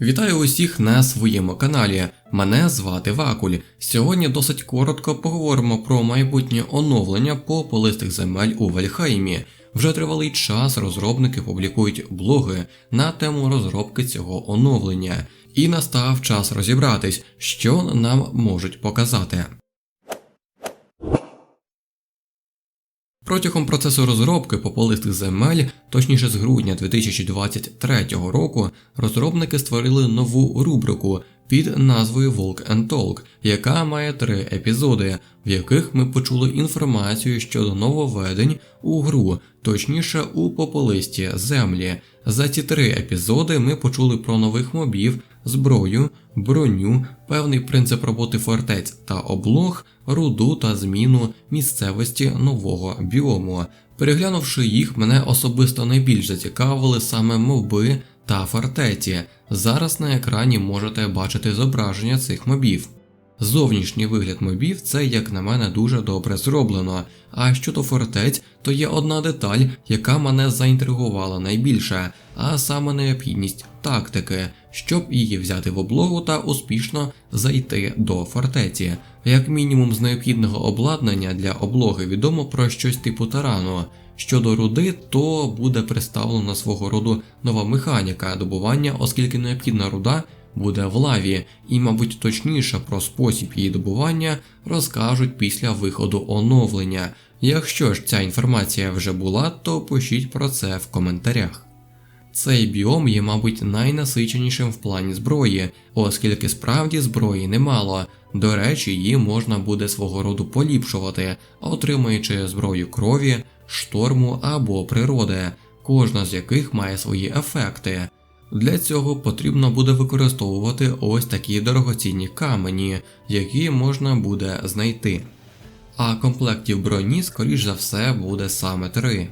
Вітаю усіх на своєму каналі. Мене звати Вакуль. Сьогодні досить коротко поговоримо про майбутнє оновлення пополистих земель у Вальхаймі. Вже тривалий час розробники публікують блоги на тему розробки цього оновлення, і настав час розібратись, що нам можуть показати. Протягом процесу розробки пополистих земель, точніше з грудня 2023 року, розробники створили нову рубрику під назвою Walk and Talk, яка має три епізоди, в яких ми почули інформацію щодо нововведень у гру, точніше у пополисті землі. За ці три епізоди ми почули про нових мобів, зброю, броню, певний принцип роботи фортець та облог, руду та зміну місцевості нового біому. Переглянувши їх, мене особисто найбільш зацікавили саме моби та фортеці. Зараз на екрані можете бачити зображення цих мобів. Зовнішній вигляд мобів це, як на мене, дуже добре зроблено. А щодо фортець, то є одна деталь, яка мене заінтригувала найбільше, а саме необхідність тактики, щоб її взяти в облогу та успішно зайти до фортеці. Як мінімум з необхідного обладнання для облоги відомо про щось типу тарану. Щодо руди, то буде представлена свого роду нова механіка добування, оскільки необхідна руда буде в лаві, і, мабуть, точніше про спосіб її добування розкажуть після виходу оновлення. Якщо ж ця інформація вже була, то пишіть про це в коментарях. Цей біом є, мабуть, найнасиченішим в плані зброї, оскільки справді зброї немало. До речі, її можна буде свого роду поліпшувати, отримуючи зброю крові, шторму або природи, кожна з яких має свої ефекти. Для цього потрібно буде використовувати ось такі дорогоцінні камені, які можна буде знайти. А комплектів броні, скоріш за все, буде саме три.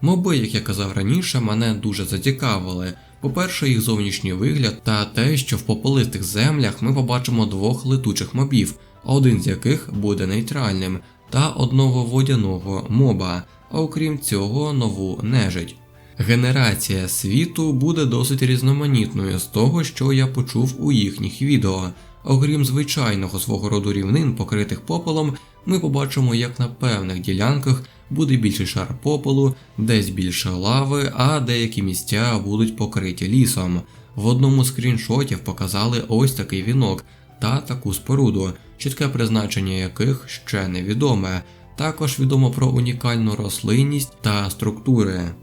Моби, як я казав раніше, мене дуже зацікавили. По-перше, їх зовнішній вигляд та те, що в пополистих землях ми побачимо двох летучих мобів, один з яких буде нейтральним, та одного водяного моба, а окрім цього, нову нежить. Генерація світу буде досить різноманітною з того, що я почув у їхніх відео. Окрім звичайного свого роду рівнин, покритих попелом, ми побачимо, як на певних ділянках буде більший шар попелу, десь більше лави, а деякі місця будуть покриті лісом. В одному з скріншотів показали ось такий вінок та таку споруду, чітке призначення яких ще невідоме. Також відомо про унікальну рослинність та структури.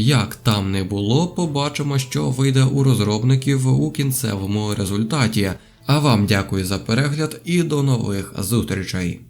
Як там не було, побачимо, що вийде у розробників у кінцевому результаті. А вам дякую за перегляд і до нових зустрічей.